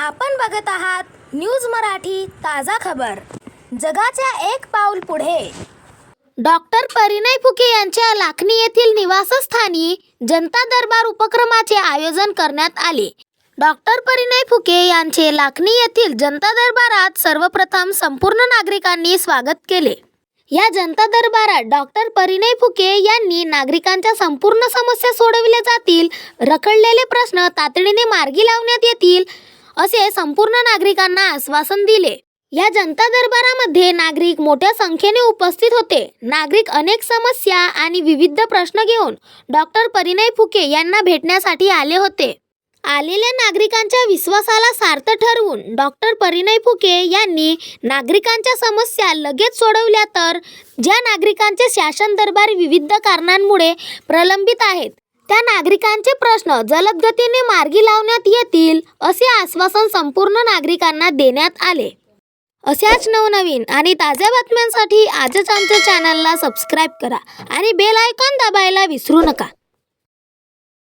आपण बघत आहात न्यूज मराठी ताजा खबर. जगाच्या एक पाऊल पुढे. डॉक्टर परिणय फुके यांच्या लाखनी येथील निवासस्थानी जनता दरबार उपक्रमाचे आयोजन करण्यात आले. डॉक्टर परिणय फुके यांचे लाखनी येथील जनता दरबारात सर्वप्रथम संपूर्ण नागरिकांनी स्वागत केले. या जनता दरबारात डॉक्टर परिणय फुके यांनी नागरिकांच्या संपूर्ण समस्या सोडविल्या जातील रखडलेले प्रश्न तातडीने मार्गी लावण्यात येतील असे संपूर्ण नागरिकांना आश्वासन दिले. या जनता दरबारामध्ये नागरिक मोठ्या संख्येने उपस्थित होते. नागरिक अनेक समस्या आणि विविध प्रश्न घेऊन डॉक्टर परिणय फुके यांना भेटण्यासाठी आले होते. आलेल्या नागरिकांच्या विश्वासाला सार्थ ठरवून डॉक्टर परिणय फुके यांनी नागरिकांच्या समस्या लगेच सोडवल्या तर ज्या नागरिकांचे शासन दरबार विविध कारणांमुळे प्रलंबित आहेत त्या नागरिकांचे प्रश्न जलद गतीने मार्गी लावण्यात येतील असे आश्वासन संपूर्ण नागरिकांना देण्यात आले. अशाच नवनवीन आणि ताज्या बातम्यांसाठी आजच आमच्या चॅनलला सबस्क्राईब करा आणि बेल आयकॉन दाबायला विसरू नका.